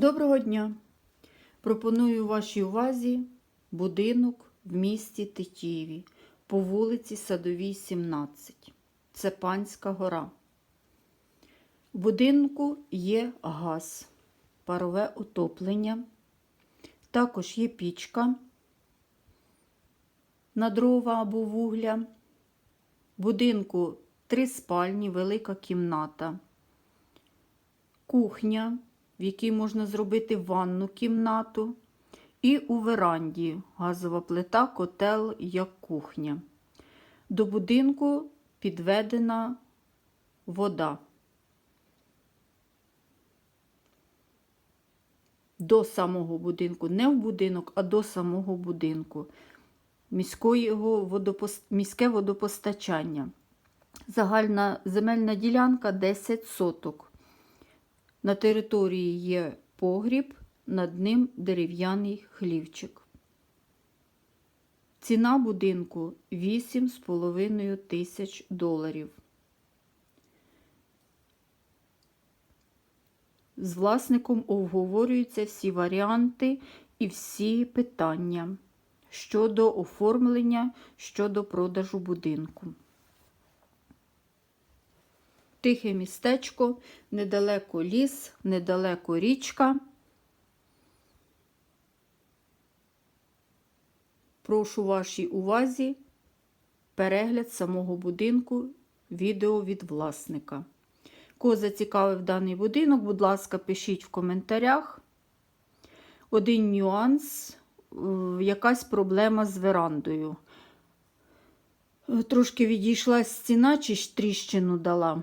Доброго дня! Пропоную вашій увазі будинок в місті Тетіїві по вулиці Садовій, 17. Це Панська гора. В будинку є газ, парове отоплення. Також є пічка на дрова або вугля. В будинку три спальні, велика кімната, кухня, в якій можна зробити ванну кімнату, і у веранді газова плита, котел як кухня. До будинку підведена вода. До самого будинку, не в будинок, а до самого будинку. Міського водопос... Міське водопостачання. Загальна земельна ділянка 10 соток. На території є погріб, над ним дерев'яний хлівчик. Ціна будинку 8,5 тисяч доларів. З власником обговорюються всі варіанти і всі питання щодо оформлення, щодо продажу будинку. Тихе містечко, недалеко ліс, недалеко річка. Прошу вашій увазі перегляд самого будинку, відео від власника. Кого зацікавив даний будинок, будь ласка, пишіть в коментарях. Один нюанс, е, якась проблема з верандою. Е, Трошки відійшла стіна, чи тріщину дала.